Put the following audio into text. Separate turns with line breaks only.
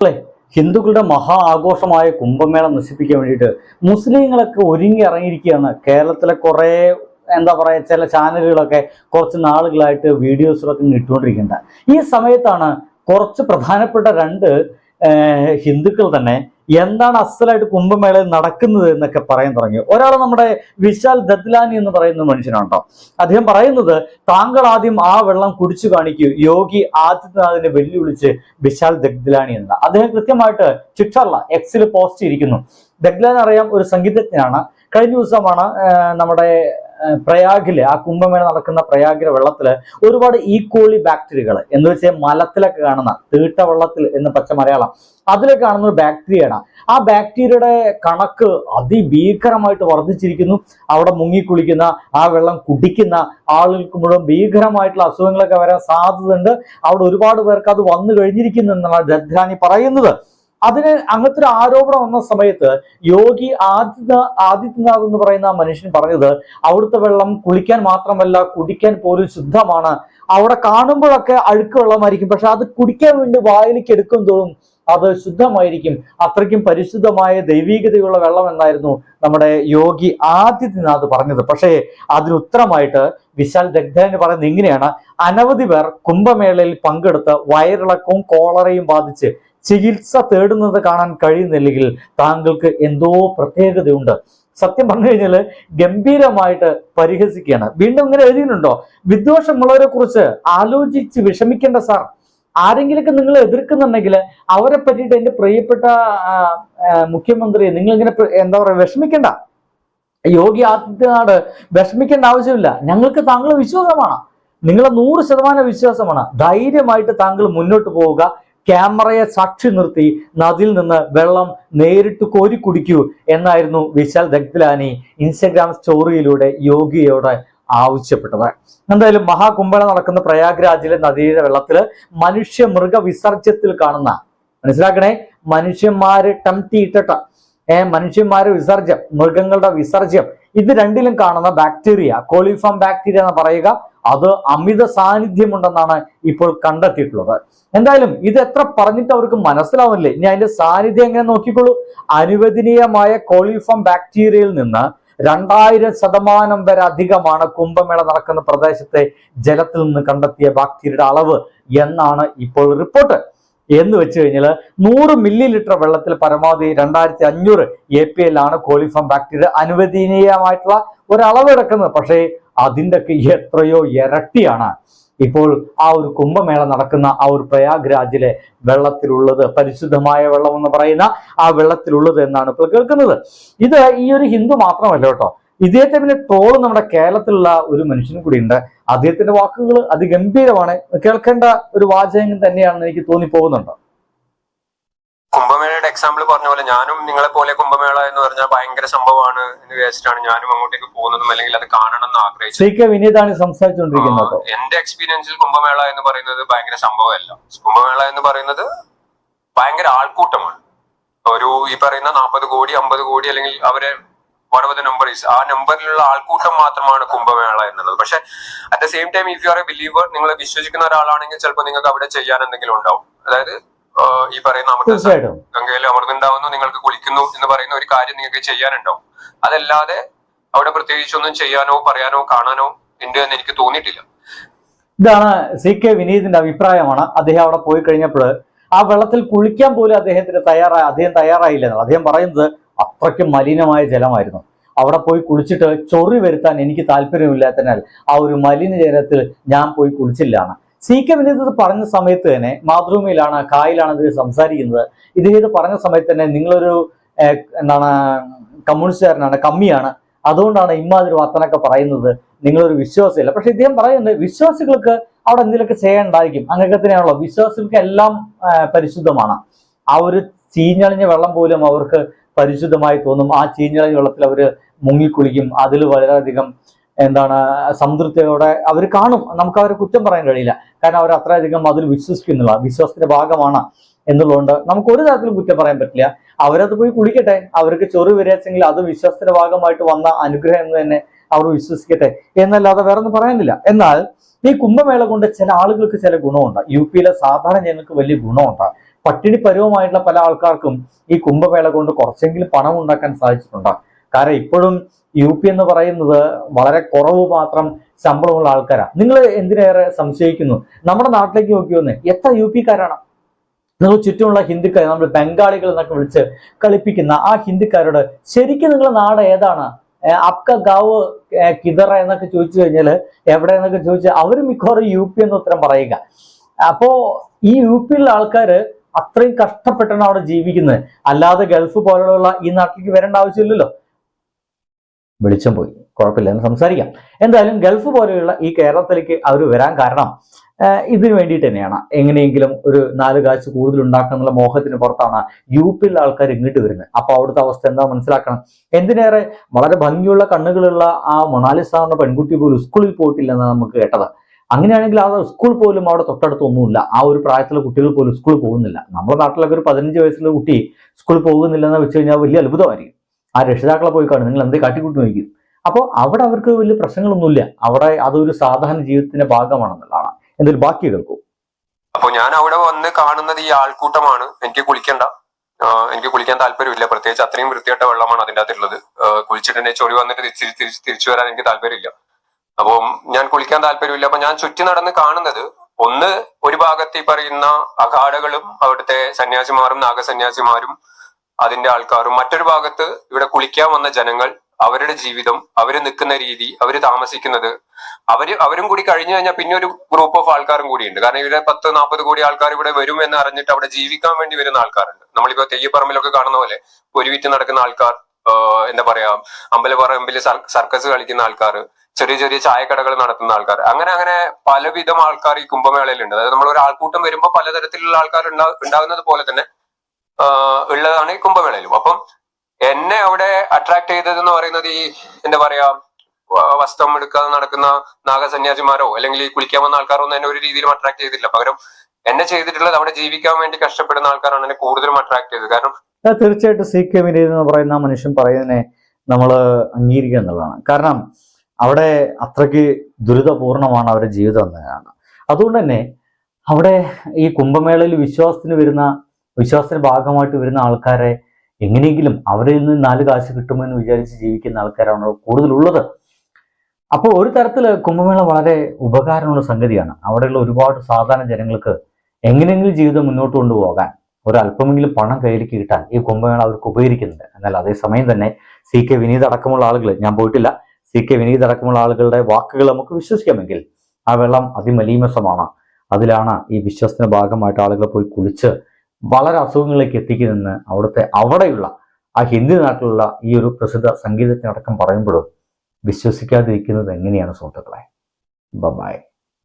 ളെ, ഹിന്ദുക്കളുടെ മഹാ ആഘോഷമായ കുംഭമേള നശിപ്പിക്കാൻ വേണ്ടിയിട്ട് മുസ്ലിങ്ങളൊക്കെ ഒരുങ്ങി ഇറങ്ങിയിരിക്കുകയാണ്. കേരളത്തിലെ കുറേ എന്താ പറയുക ചില ചാനലുകളൊക്കെ കുറച്ച് നാളുകളായിട്ട് വീഡിയോസിലൊക്കെ ഇട്ടുകൊണ്ടിരിക്കേണ്ട ഈ സമയത്താണ് കുറച്ച് പ്രധാനപ്പെട്ട രണ്ട് ഹിന്ദുക്കൾ തന്നെ എന്താണ് അസലായിട്ട് കുംഭമേളയിൽ നടക്കുന്നത് എന്നൊക്കെ പറയാൻ തുടങ്ങി. ഒരാൾ നമ്മുടെ വിശാൽ ദത്ലാനി എന്ന് പറയുന്ന മനുഷ്യനുണ്ടോ അദ്ദേഹം പറയുന്നത് താങ്കൾ ആദ്യം ആ വെള്ളം കുടിച്ചു കാണിക്കൂ. യോഗി ആദിത്യനാഥിനെ വെല്ലുവിളിച്ച് വിശാൽ ദഗ്ദലാനി എന്ന. അദ്ദേഹം കൃത്യമായിട്ട് ട്വിറ്ററില എക്സിൽ പോസ്റ്റ് ചെയ്തിരിക്കുന്നു ദഗ്ദലാൻ അറിയാം ഒരു സംഗീതജ്ഞനാണ്. കഴിഞ്ഞ ദിവസമാണ് നമ്മുടെ പ്രയാഗിൽ ആ കുംഭമേള നടക്കുന്ന പ്രയാഗിലെ വെള്ളത്തിൽ ഒരുപാട് ഈക്കോളി ബാക്ടീരിയകൾ എന്ന് വെച്ചാൽ മലത്തിലൊക്കെ കാണുന്ന തീട്ട വെള്ളത്തിൽ എന്ന് പച്ച മലയാളം. അതിൽ കാണുന്ന ഒരു ബാക്ടീരിയയാണ് ആ ബാക്ടീരിയയുടെ കണക്ക് അതിഭീകരമായിട്ട് വർദ്ധിച്ചിരിക്കുന്നു. അവിടെ മുങ്ങിക്കുളിക്കുന്ന ആ വെള്ളം കുടിക്കുന്ന ആളുകൾക്ക് മുഴുവൻ ഭീകരമായിട്ടുള്ള അസുഖങ്ങളൊക്കെ വരാൻ സാധ്യതയുണ്ട്. അവിടെ ഒരുപാട് പേർക്ക് അത് വന്നു കഴിഞ്ഞിരിക്കുന്നു എന്നാണ് ദദ്രാനി പറയുന്നത്. അതിന് അങ്ങനത്തെ ഒരു ആരോപണം വന്ന സമയത്ത് യോഗി ആദിത്യ ആദിത്യനാഥ് എന്ന് പറയുന്ന മനുഷ്യൻ പറഞ്ഞത് അവിടുത്തെ വെള്ളം കുളിക്കാൻ മാത്രമല്ല കുടിക്കാൻ പോലും ശുദ്ധമാണ്. അവിടെ കാണുമ്പോഴൊക്കെ അഴുക്ക് വെള്ളമായിരിക്കും. പക്ഷെ അത് കുടിക്കാൻ വേണ്ടി വായിലേക്ക് എടുക്കും തോറും അത് ശുദ്ധമായിരിക്കും. അത്രയ്ക്കും പരിശുദ്ധമായ ദൈവീകതയുള്ള വെള്ളം എന്നായിരുന്നു നമ്മുടെ യോഗി ആദിത്യനാഥ് പറഞ്ഞത്. പക്ഷേ അതിന് ഉത്തരമായിട്ട് വിശാൽ ദഗ്ധൻ പറയുന്നത് ഇങ്ങനെയാണ്. അനവധി പേർ കുംഭമേളയിൽ പങ്കെടുത്ത് വയറിളക്കവും കോളറയും ബാധിച്ച് ചികിത്സ തേടുന്നത് കാണാൻ കഴിയുന്നില്ലെങ്കിൽ താങ്കൾക്ക് എന്തോ പ്രത്യേകതയുണ്ട്. സത്യം പറഞ്ഞു കഴിഞ്ഞാൽ ഗംഭീരമായിട്ട് പരിഹസിക്കുകയാണ്. വീണ്ടും ഇങ്ങനെ എഴുതിയിട്ടുണ്ടോ? വിദ്വേഷമുള്ളവരെ കുറിച്ച് ആലോചിച്ച് വിഷമിക്കേണ്ട സാർ. ആരെങ്കിലൊക്കെ നിങ്ങൾ എതിർക്കുന്നുണ്ടെങ്കിൽ അവരെ പറ്റിയിട്ട് എന്റെ പ്രിയപ്പെട്ട മുഖ്യമന്ത്രി നിങ്ങൾ ഇങ്ങനെ എന്താ പറയുക വിഷമിക്കേണ്ട. യോഗി ആദിത്യനാഥ് വിഷമിക്കേണ്ട ആവശ്യമില്ല. ഞങ്ങൾക്ക് താങ്കൾ വിശ്വാസമാണ്. നിങ്ങളെ നൂറ് ശതമാനം വിശ്വാസമാണ്. ധൈര്യമായിട്ട് താങ്കൾ മുന്നോട്ട് പോവുക. ക്യാമറയെ സാക്ഷി നിർത്തി നദിയിൽ നിന്ന് വെള്ളം നേരിട്ട് കോരി കുടിക്കൂ എന്നായിരുന്നു വിശാൽ ദഗ്ദലാനി ഇൻസ്റ്റഗ്രാം സ്റ്റോറിയിലൂടെ യോഗിയോട് ആവശ്യപ്പെട്ടത്. എന്തായാലും മഹാകുംഭമേള നടക്കുന്ന പ്രയാഗ്രാജിലെ നദിയുടെ വെള്ളത്തിൽ മനുഷ്യ മൃഗ വിസർജ്യത്തിൽ കാണുന്ന മനസ്സിലാക്കണേ? മനുഷ്യന്മാര് ടംതിയിട്ട ഏ മനുഷ്യന്മാര് വിസർജ്യം മൃഗങ്ങളുടെ വിസർജ്യം. ഇത് രണ്ടിലും കാണുന്ന ബാക്ടീരിയ കോളിഫോം ബാക്ടീരിയ എന്ന് പറയുക. അത് അമിത സാന്നിധ്യമുണ്ടെന്നാണ് ഇപ്പോൾ കണ്ടെത്തിയിട്ടുള്ളത്. എന്തായാലും ഇത് എത്ര പറഞ്ഞിട്ട് അവർക്ക് മനസ്സിലാവില്ലേ ഇനി അതിന്റെ സാന്നിധ്യം എങ്ങനെ നോക്കിക്കോളൂ? അനുവദനീയമായ കോളിഫോം ബാക്ടീരിയയിൽ നിന്ന് രണ്ടായിരം ശതമാനം വരെ അധികമാണ് കുംഭമേള നടക്കുന്ന പ്രദേശത്തെ ജലത്തിൽ നിന്ന് കണ്ടെത്തിയ ബാക്ടീരിയയുടെ അളവ് എന്നാണ് ഇപ്പോൾ റിപ്പോർട്ട്. എന്ന് വെച്ച് കഴിഞ്ഞാൽ നൂറ് മില്ലി ലിറ്റർ വെള്ളത്തിൽ പരമാവധി രണ്ടായിരത്തി അഞ്ഞൂറ് എ പി എല്ലാണ് കോളിഫോം ബാക്ടീരിയ അനുവദനീയമായിട്ടുള്ള ഒരളവ് എടുക്കുന്നത് പക്ഷേ അതിന്റെ ഒക്കെ എത്രയോ ഇരട്ടിയാണ്. ഇപ്പോൾ ആ ഒരു കുംഭമേള നടക്കുന്ന ആ ഒരു പ്രയാഗ്രാജിലെ വെള്ളത്തിലുള്ളത് പരിശുദ്ധമായ വെള്ളം എന്ന് പറയുന്ന ആ വെള്ളത്തിലുള്ളത് എന്നാണ് ഇപ്പോൾ കേൾക്കുന്നത്. ഇത് ഈ ഒരു ഹിന്ദു മാത്രമല്ല കേട്ടോ. ഇദ്ദേഹത്തെ പിന്നെ ട്രോൾ നമ്മുടെ കേരളത്തിലുള്ള ഒരു മനുഷ്യനും കൂടി ഉണ്ട് അദ്ദേഹത്തിന്റെ വാക്കുകൾ അതിഗംഭീരമാണ്. കേൾക്കേണ്ട ഒരു വാചകം തന്നെയാണെന്ന് എനിക്ക് തോന്നിപ്പോകുന്നുണ്ട്
കുംഭമേളയുടെ എക്സാമ്പിൾ പറഞ്ഞ പോലെ ഞാനും നിങ്ങളെ പോലെ കുംഭമേള എന്ന് പറഞ്ഞാൽ ഭയങ്കര സംഭവമാണ് എന്ന് വിചാരിച്ചിട്ടാണ് ഞാനും അങ്ങോട്ടേക്ക് പോകുന്നതും അല്ലെങ്കിൽ അത് കാണണം എന്ന് ആഗ്രഹിച്ചത്. എന്റെ എക്സ്പീരിയൻസിൽ കുംഭമേള എന്ന് പറയുന്നത് ഭയങ്കര സംഭവമല്ല. കുംഭമേള എന്ന് പറയുന്നത് ഭയങ്കര ആൾക്കൂട്ടമാണ്. ഒരു ഈ പറയുന്ന നാൽപ്പത് കോടി അമ്പത് കോടി അല്ലെങ്കിൽ അവരെ വടവത് നമ്പർ ഇസ് ആ നമ്പറിലുള്ള ആൾക്കൂട്ടം മാത്രമാണ് കുംഭമേള എന്നുള്ളത്. പക്ഷെ at the same time if you are a believer നിങ്ങൾ വിശ്വസിക്കുന്ന ഒരാളാണെങ്കിൽ ചിലപ്പോൾ നിങ്ങൾക്ക് അവിടെ ചെയ്യാൻ എന്തെങ്കിലും ഉണ്ടാവും. അതായത് ഈ പറയുന്ന അമൃത ഗംഗയിൽ അമൃതുണ്ടാവുന്നു നിങ്ങൾക്ക് കുളിക്കുന്നു എന്ന് പറയുന്ന ഒരു കാര്യം നിങ്ങൾക്ക് ചെയ്യാനുണ്ടാവും. അതല്ലാതെ അവിടെ പ്രത്യേകിച്ച് ഒന്നും ചെയ്യാനോ പറയാനോ കാണാനോ ഉണ്ട് എന്ന് എനിക്ക് തോന്നിയിട്ടില്ല.
ഇതാണ് സി കെ വിനീതിന്റെ അഭിപ്രായമാണ്. അദ്ദേഹം അവിടെ പോയി കഴിഞ്ഞപ്പോൾ ആ വെള്ളത്തിൽ കുളിക്കാൻ പോലും അദ്ദേഹത്തിന് തയ്യാറായി അദ്ദേഹം തയ്യാറായില്ല. അദ്ദേഹം പറയുന്നത് അത്രയ്ക്കും മലിനമായ ജലമായിരുന്നു. അവിടെ പോയി കുളിച്ചിട്ട് ചൊറി വരുത്താൻ എനിക്ക് താല്പര്യമില്ലാത്തതിനാൽ ആ ഒരു മലിന ജലത്തിൽ ഞാൻ പോയി കുളിച്ചില്ലാണ് സി കെ വിനീത് ഇത് പറഞ്ഞ സമയത്ത് തന്നെ മാതൃഭൂമിയിലാണ് കായിലാണ് ഇത് സംസാരിക്കുന്നത്. ഇത് പറഞ്ഞ സമയത്ത് തന്നെ നിങ്ങളൊരു എന്താണ് കമ്മ്യൂണിസ്റ്റുകാരനാണ് കമ്മിയാണ്. അതുകൊണ്ടാണ് ഇമ്മാതിരി വർത്തനൊക്കെ പറയുന്നത്. നിങ്ങളൊരു വിശ്വാസമില്ല പക്ഷെ ഇദ്ദേഹം പറയുന്നത് വിശ്വാസികൾക്ക് അവിടെ എന്തെങ്കിലുമൊക്കെ ചെയ്യേണ്ടായിരിക്കും അങ്ങനെയൊക്കെ തന്നെയാണല്ലോ വിശ്വാസികൾക്ക് എല്ലാം പരിശുദ്ധമാണ്. ആ ഒരു ചീഞ്ഞളിഞ്ഞ വെള്ളം പോലും അവർക്ക് പരിശുദ്ധമായി തോന്നും. ആ ചീഞ്ഞളിഞ്ഞ വെള്ളത്തിൽ അവർ മുങ്ങിക്കുളിക്കും. അതിൽ വളരെയധികം എന്താണ് സംതൃപ്തിയോടെ അവർ കാണും. നമുക്ക് അവരെ കുറ്റം പറയാൻ കഴിയില്ല. കാരണം അവർ അത്രയധികം അതിൽ വിശ്വസിക്കുന്നില്ല. വിശ്വാസത്തിന്റെ ഭാഗമാണ് എന്നുള്ളതുകൊണ്ട് നമുക്ക് ഒരു തരത്തിലും കുറ്റം പറയാൻ പറ്റില്ല. അവരത് പോയി കുളിക്കട്ടെ. അവർക്ക് ചൊറി വിരേച്ചെങ്കിൽ അത് വിശ്വാസത്തിന്റെ ഭാഗമായിട്ട് വന്ന അനുഗ്രഹം എന്ന് തന്നെ അവർ വിശ്വസിക്കട്ടെ. എന്നല്ലാതെ വേറെ ഒന്നും പറയാനില്ല. എന്നാൽ ഈ കുംഭമേള കൊണ്ട് ചില ആളുകൾക്ക് ചില ഗുണമുണ്ട്. യു പിയിലെ സാധാരണ ജനങ്ങൾക്ക് വലിയ ഗുണമുണ്ട്. പട്ടിണി പരുവമായിട്ടുള്ള പല ആൾക്കാർക്കും ഈ കുംഭമേള കൊണ്ട് കുറച്ചെങ്കിലും പണം ഉണ്ടാക്കാൻ സാധിച്ചിട്ടുണ്ട്? കാരണം ഇപ്പോഴും യു പി എന്ന് പറയുന്നത് വളരെ കുറവ് മാത്രം ശമ്പളമുള്ള ആൾക്കാരാണ് നിങ്ങൾ എന്തിനേറെ സംശയിക്കുന്നു? നമ്മുടെ നാട്ടിലേക്ക് നോക്കി എത്ര യു പിക്കാരാണ്? നിങ്ങൾ ചുറ്റുമുള്ള ഹിന്ദിക്കാർ നമ്മൾ ബംഗാളികൾ എന്നൊക്കെ വിളിച്ച് കളിപ്പിക്കുന്ന ആ ഹിന്ദിക്കാരോട് ശരിക്കും നിങ്ങളുടെ നാട് ഏതാണ്? അപ്ക ഗാവ് കിതറ എന്നൊക്കെ ചോദിച്ചു കഴിഞ്ഞാൽ എവിടെ എന്നൊക്കെ ചോദിച്ചാൽ അവർ മിക്കവാറും യു പി എന്ന് ഉത്തരം പറയുക. അപ്പോ ഈ യു പിയിലുള്ള ആൾക്കാര് അത്രയും കഷ്ടപ്പെട്ടാണ് അവിടെ ജീവിക്കുന്നത്. അല്ലാതെ ഗൾഫ് പോലുള്ള ഈ നാട്ടിലേക്ക് വരേണ്ട ആവശ്യമില്ലല്ലോ. വെളിച്ചം പോയി. കുഴപ്പമില്ല. എന്ന് സംസാരിക്കാം. എന്തായാലും ഗൾഫ് പോലെയുള്ള ഈ കേരളത്തിലേക്ക് അവർ വരാൻ കാരണം ഇതിനു വേണ്ടിയിട്ട് തന്നെയാണ്. എങ്ങനെയെങ്കിലും ഒരു നാല് കാശ് കൂടുതൽ ഉണ്ടാക്കാനുള്ള മോഹത്തിന് പുറത്താണ് യു പിയിലുള്ള ആൾക്കാർ ഇങ്ങോട്ട് വരുന്നത്. അപ്പോൾ അവിടുത്തെ അവസ്ഥ എന്താ മനസ്സിലാക്കണം? എന്തിനേറെ വളരെ ഭംഗിയുള്ള കണ്ണുകളുള്ള ആ മൊണാലിസ എന്ന പെൺകുട്ടി പോലും സ്കൂളിൽ പോയിട്ടില്ലെന്നാണ് നമുക്ക് കേട്ടത്. അങ്ങനെയാണെങ്കിൽ ആ സ്കൂൾ പോലും അവിടെ തൊട്ടടുത്തൊന്നുമില്ല ആ ഒരു പ്രായത്തിലെ കുട്ടികൾ പോലും സ്കൂൾ പോകുന്നില്ല. നമ്മുടെ നാട്ടിലൊക്കെ ഒരു പതിനഞ്ച് വയസ്സിലെ കുട്ടി സ്കൂളിൽ പോകുന്നില്ല എന്ന് വെച്ച് കഴിഞ്ഞാൽ വലിയ അത്ഭുതമായിരിക്കും. ആ രക്ഷിതാക്കളെ പോയി കാണും. നിങ്ങൾ എന്തേ കാട്ടിക്കൂട്ടി നോക്കി അപ്പോൾ അവിടെ അവർക്ക് വലിയ പ്രശ്നങ്ങളൊന്നുമില്ല. അവിടെ അതൊരു സാധാരണ ജീവിതത്തിന്റെ ഭാഗമാണെന്നുള്ളതാണ്. എന്തൊരു ബാക്കി കേൾക്കും.
അപ്പൊ ഞാൻ അവിടെ വന്ന് കാണുന്നത് ഈ ആൾക്കൂട്ടമാണ്. എനിക്ക് കുളിക്കണ്ട. എനിക്ക് കുളിക്കാൻ താല്പര്യമില്ല. പ്രത്യേകിച്ച് അത്രയും വൃത്തിയായിട്ട വെള്ളമാണ് അതിന്റെ അകത്തുള്ളത്. കുളിച്ചിട്ടുണ്ടെങ്കിൽ കുളിച്ചിട്ട് ചൊറി വന്നിട്ട് തിരിച്ച് തിരിച്ച് തിരിച്ചു വരാൻ എനിക്ക് താല്പര്യമില്ല. അപ്പം ഞാൻ കുളിക്കാൻ താല്പര്യമില്ല. അപ്പൊ ഞാൻ ചുറ്റി നടന്ന് കാണുന്നത് ഒന്ന് ഒരു ഭാഗത്ത് ഈ പറയുന്ന അഖാഡകളും അവിടുത്തെ സന്യാസിമാരും നാഗസന്യാസിമാരും അതിന്റെ ആൾക്കാരും മറ്റൊരു ഭാഗത്ത് ഇവിടെ കുളിക്കാൻ വന്ന ജനങ്ങൾ അവരുടെ ജീവിതം അവർ നിൽക്കുന്ന രീതി അവർ താമസിക്കുന്നത് അവർ അവരും കൂടി കഴിഞ്ഞു കഴിഞ്ഞാൽ പിന്നെ ഒരു ഗ്രൂപ്പ് ഓഫ് ആൾക്കാരും കൂടിയുണ്ട്. കാരണം ഇവിടെ പത്ത് നാൽപ്പത് കോടി ആൾക്കാർ ഇവിടെ വരും എന്ന് അറിഞ്ഞിട്ട് അവിടെ ജീവിക്കാൻ വേണ്ടി വരുന്ന ആൾക്കാരുണ്ട്. നമ്മളിപ്പോ തെയ്യപ്പറമ്പിലൊക്കെ കാണുന്ന പോലെ ഒരുവിറ്റ് നടക്കുന്ന ആൾക്കാർ എന്താ പറയാ അമ്പലപ്പറമ്പിൽ സർക്കസ് കളിക്കുന്ന ആൾക്കാർ ചെറിയ ചെറിയ ചായക്കടകൾ നടത്തുന്ന ആൾക്കാർ. അങ്ങനെ അങ്ങനെ പലവിധം ആൾക്കാർ ഈ കുംഭമേളയിലുണ്ട്. അതായത് നമ്മൾ ഒരു ആൾക്കൂട്ടം വരുമ്പോൾ പലതരത്തിലുള്ള ആൾക്കാർ ഉണ്ടാ- ഉണ്ടാകുന്നത് പോലെ തന്നെ ഉള്ളതാണ് ഈ കുംഭമേളയിലും. അപ്പം എന്നെ അവിടെ അട്രാക്ട് ചെയ്തത് എന്ന് പറയുന്നത് ഈ എന്താ പറയാ വസ്ത്രം എടുക്കാതെ നടക്കുന്ന നാഗസന്യാസിമാരോ അല്ലെങ്കിൽ ഈ കുളിക്കാൻ വന്ന ആൾക്കാരോ ഒന്നും എന്നെ ഒരു രീതിയിലും അട്രാക്ട് ചെയ്തില്ല പകരം എന്നെ ചെയ്തിട്ടുള്ളത് അവിടെ ജീവിക്കാൻ വേണ്ടി കഷ്ടപ്പെടുന്ന ആൾക്കാരാണ് എന്നെ കൂടുതലും അട്രാക്ട് ചെയ്തത്. കാരണം
തീർച്ചയായിട്ടും സി കെ വിനീത് എന്ന് പറയുന്ന മനുഷ്യൻ പറയുന്നതിനെ നമ്മൾ അംഗീകരിക്കുക എന്നുള്ളതാണ്. കാരണം അവിടെ അത്രയ്ക്ക് ദുരിതപൂർണമാണ് അവരുടെ ജീവിതം എന്ന് കാണാം. അതുകൊണ്ട് തന്നെ അവിടെ ഈ കുംഭമേളയിൽ വിശ്വാസത്തിന് വരുന്ന വിശ്വാസത്തിന്റെ ഭാഗമായിട്ട് വരുന്ന ആൾക്കാരെ എങ്ങനെയെങ്കിലും അവരിൽ നിന്ന് നാല് കാശ് കിട്ടുമെന്ന് വിചാരിച്ച് ജീവിക്കുന്ന ആൾക്കാരാണ് കൂടുതലുള്ളത്. അപ്പോൾ ഒരു തരത്തിൽ കുംഭമേള വളരെ ഉപകാരമുള്ള സംഗതിയാണ്. അവിടെയുള്ള ഒരുപാട് സാധാരണ ജനങ്ങൾക്ക് എങ്ങനെയെങ്കിലും ജീവിതം മുന്നോട്ട് കൊണ്ടുപോകാൻ ഒരല്പമെങ്കിലും പണം കയ്യിലേക്ക് കിട്ടാൻ ഈ കുംഭമേള അവർക്ക് ഉപകരിക്കുന്നുണ്ട്. എന്നാൽ അതേസമയം തന്നെ സി കെ വിനീത് അടക്കമുള്ള ആളുകൾ ഞാൻ പോയിട്ടില്ല സി കെ വിനീത് അടക്കമുള്ള ആളുകളുടെ വാക്കുകൾ നമുക്ക് വിശ്വസിക്കാമെങ്കിൽ ആ വെള്ളം അതിമലീമസമാണ്. അതിലാണ് ഈ വിശ്വസത്തിന് ഭാഗമായിട്ട് ആളുകൾ പോയി കുളിച്ച് വളരെ അസുഖങ്ങളിലേക്ക് എത്തിക്കുന്നതെന്ന് അവിടുത്തെ അവിടെയുള്ള ആ ഹിന്ദി നാട്ടിലുള്ള ഈ ഒരു പ്രസിദ്ധ സംഗീതത്തിനടക്കം പറയുമ്പോഴും വിശ്വസിക്കാതിരിക്കുന്നത് എങ്ങനെയാണ് സുഹൃത്തുക്കളെ? ബൈ